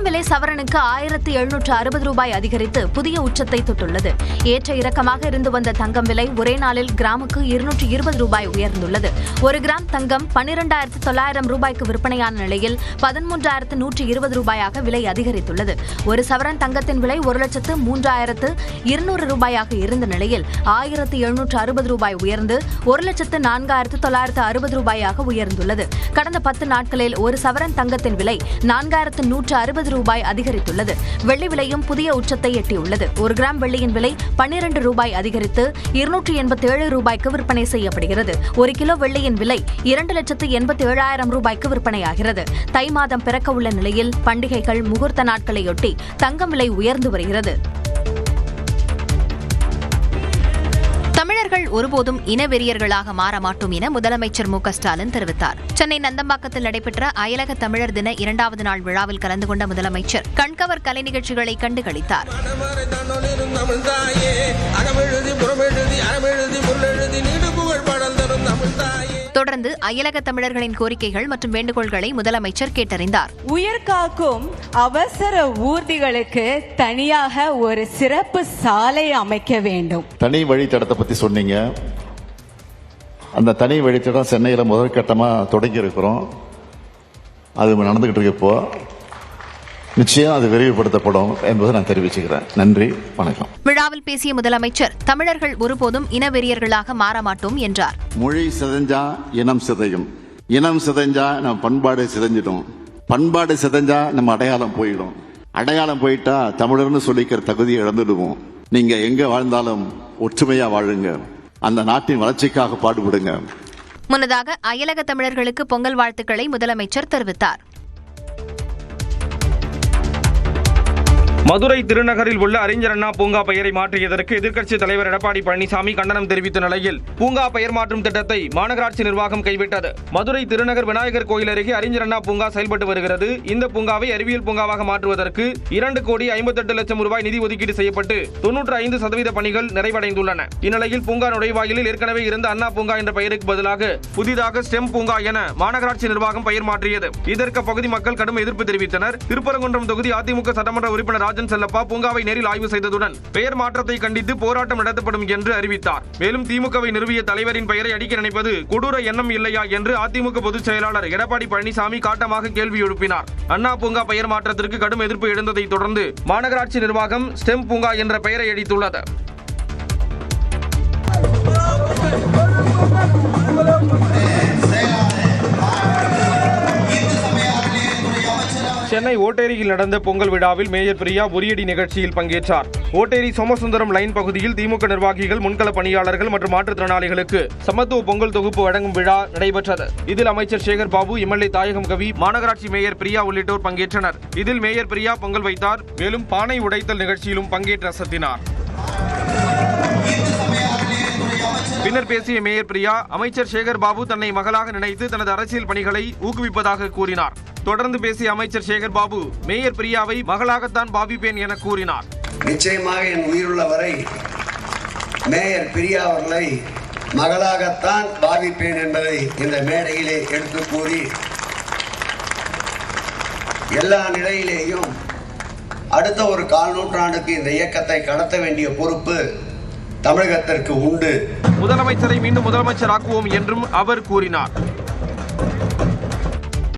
தங்கம் விலை சவரனுக்கு ஆயிரத்து எழுநூற்று அறுபது ரூபாய் அதிகரித்து புதிய உச்சத்தை தொட்டுள்ளது. ஏற்ற இறக்கமாக இருந்து வந்த தங்கம் விலை ஒரே நாளில் கிராமுக்கு இருநூற்று இருபது ரூபாய் உயர்ந்துள்ளது. ஒரு கிராம் தங்கம் பன்னிரண்டாயிரத்து தொள்ளாயிரம் ரூபாய்க்கு விற்பனையான நிலையில் பதிமூன்றாயிரத்து நூற்று இருபது ரூபாயாக விலை அதிகரித்துள்ளது. ஒரு சவரன் தங்கத்தின் விலை ஒரு லட்சத்து மூன்றாயிரத்து இருநூறு ரூபாயாக இருந்த நிலையில் ஆயிரத்து எழுநூற்று அறுபது ரூபாய் உயர்ந்து ஒரு லட்சத்து நான்காயிரத்து தொள்ளாயிரத்து அறுபது ரூபாயாக உயர்ந்துள்ளது. கடந்த பத்து நாட்களில் ஒரு சவரன் தங்கத்தின் விலை நான்காயிரத்து நூற்று அறுபது ரூபாய் அதிகரித்துள்ளது. வெள்ளி விலையும் புதிய உச்சத்தை எட்டியுள்ளது. ஒரு கிராம் வெள்ளியின் விலை பன்னிரண்டு ரூபாய் அதிகரித்து இருநூற்று எண்பத்தி ஏழு ரூபாய்க்கு விற்பனை செய்யப்படுகிறது. ஒரு கிலோ வெள்ளியின் விலை இரண்டு லட்சத்து எண்பத்தி ஏழாயிரம் ரூபாய்க்கு விற்பனையாகிறது. தை மாதம் பிறக்க உள்ள நிலையில் பண்டிகைகள் முகூர்த்த நாட்களையொட்டி தங்கம் விலை உயர்ந்து வருகிறது. தமிழர்கள் ஒருபோதும் இனவெறியர்களாக மாற மாட்டோம் என முதலமைச்சர் மு க ஸ்டாலின் தெரிவித்தார். சென்னை நந்தம்பாக்கத்தில் நடைபெற்ற அயலக தமிழர் தின இரண்டாவது நாள் விழாவில் கலந்து கொண்ட முதலமைச்சர் கண்கவர் கலை நிகழ்ச்சிகளை கண்டுகளித்தார். தொடர்ந்து அயலக தமிழர்களின் கோரிக்கைகள் மற்றும் வேண்டுகோள்களை முதலமைச்சர் கேட்டறிந்தார். உயிர் காக்கும் அவசர ஊர்திகளுக்கு தனியாக ஒரு சிறப்பு சாலை அமைக்க வேண்டும். தனி வழித்தடத்தை பற்றி சொன்னீங்க. அந்த தனி வழித்தடம் சென்னையில் முதற்கட்டமாக தொடங்கி இருக்கிறோம் அது நடந்துகிட்டு இருக்கு இப்போ. நிச்சயம் அது விரிவுபடுத்தப்படும் என்பதை நான் தெரிவிச்சுக்கிறேன். நன்றி வணக்கம். விழாவில் பேசிய முதலமைச்சர் தமிழர்கள் ஒருபோதும் இனவெறியர்களாக மாற மாட்டோம் என்றார். மொழி சிதைஞ்சா இனம் சிதையும். இனம் சிதைஞ்சா நம்ம பண்பாடு சிதைஞ்சிடும். பண்பாடு சிதைஞ்சா நம்ம அடையாளம் போயிடும். அடையாளம் போயிட்டா தமிழர்னு சொல்லிக்கிற தகுதியை இழந்துடுவோம். நீங்க எங்க வாழ்ந்தாலும் ஒற்றுமையா வாழுங்க. அந்த நாட்டின் வளர்ச்சிக்காக பாடுபடுங்க. முன்னதாக அயலக தமிழர்களுக்கு பொங்கல் வாழ்த்துக்களை முதலமைச்சர் தெரிவித்தார். மதுரை திருநகரில் உள்ள அறிஞர் அண்ணா பூங்கா பெயரை மாற்றியதற்கு எதிர்க்கட்சித் தலைவர் எடப்பாடி பழனிசாமி கண்டனம் தெரிவித்த நிலையில் பூங்கா பெயர் மாற்றும் திட்டத்தை மாநகராட்சி நிர்வாகம் கைவிட்டது. மதுரை திருநகர் விநாயகர் கோயில் அருகே அறிஞர் அண்ணா பூங்கா செயல்பட்டு வருகிறது. இந்த பூங்காவை அறிவியல் பூங்காவாக மாற்றுவதற்கு இரண்டு கோடி ஐம்பத்தெட்டு லட்சம் ரூபாய் நிதி ஒதுக்கீடு செய்யப்பட்டு தொன்னூற்று ஐந்து சதவீத பணிகள் நிறைவடைந்துள்ளன. இந்நிலையில் பூங்கா நுழைவாயிலில் ஏற்கனவே இருந்த அண்ணா பூங்கா என்ற பெயருக்கு பதிலாக புதிதாக ஸ்டெம் பூங்கா என மாநகராட்சி நிர்வாகம் பெயர் மாற்றியது. இதற்கு பகுதி மக்கள் கடும் எதிர்ப்பு தெரிவித்தனர். திருப்பரங்குன்றம் தொகுதி அதிமுக சட்டமன்ற உறுப்பினர் ராஜன் செல்லப்பா பூங்காவை நேரில் ஆய்வு செய்ததுடன் பெயர் மாற்றத்தை கண்டித்து போராட்டம் நடத்தப்படும் என்று அறிவித்தார். மேலும் திமுகவை நிறுவிய தலைவரின் பெயரை அடிக்க நினைப்பது கொடூர எண்ணம் இல்லையா என்று அதிமுக பொதுச் செயலாளர் எடப்பாடி பழனிசாமி காட்டமாக கேள்வி எழுப்பினார். அண்ணா பூங்கா பெயர் மாற்றத்திற்கு கடும் எதிர்ப்பு எழுந்ததை தொடர்ந்து மாநகராட்சி நிர்வாகம் ஸ்டெம் பூங்கா என்ற பெயரை அடித்துள்ளது. சென்னை ஓட்டேரியில் நடந்த பொங்கல் விழாவில் மேயர் பிரியா உரியடி நிகழ்ச்சியில் பங்கேற்றார். ஓட்டேரி சோமசுந்தரம் லைன் பகுதியில் திமுக நிர்வாகிகள் முன்கள பணியாளர்கள் மற்றும் மாற்றுத்திறனாளிகளுக்கு சமத்துவ பொங்கல் தொகுப்பு வழங்கும் விழா நடைபெற்றது. இதில் அமைச்சர் சேகர் பாபு எம்எல்ஏ தாயகம் கவி மாநகராட்சி மேயர் பிரியா உள்ளிட்டோர் பங்கேற்றனர். இதில் மேயர் பிரியா பொங்கல் வைத்தார். மேலும் பானை உடைத்தல் நிகழ்ச்சியிலும் பங்கேற்று அசத்தினார். பின்னர் பேசிய மேயர் பிரியா அமைச்சர் சேகர் பாபு தன்னை மகளாக நினைத்து தனது அரசியல் பணிகளை ஊக்குவிப்பதாக கூறினார். தொடர்ந்து பேசிய அமைச்சர் சேகர் பாபு மேயர் பிரியாவை மகளாகத்தான் பாவிப்பேன் என கூறினார். நிச்சயமாக என் உயிருள்ள வரை மேயர் பிரியா அவர்களை மகளாகத்தான் பாவிப்பேன் என்பதை இந்த மேடையிலே எடுத்து கூறி எல்லா நிலையிலேயும் அடுத்த ஒரு கால் நூற்றாண்டுக்கு இந்த இயக்கத்தை கடத்த வேண்டிய பொறுப்பு தமிழகத்திற்கு உண்டு. முதலமைச்சரை மீண்டும் முதலமைச்சராக்குவோம் என்றும் அவர் கூறினார்.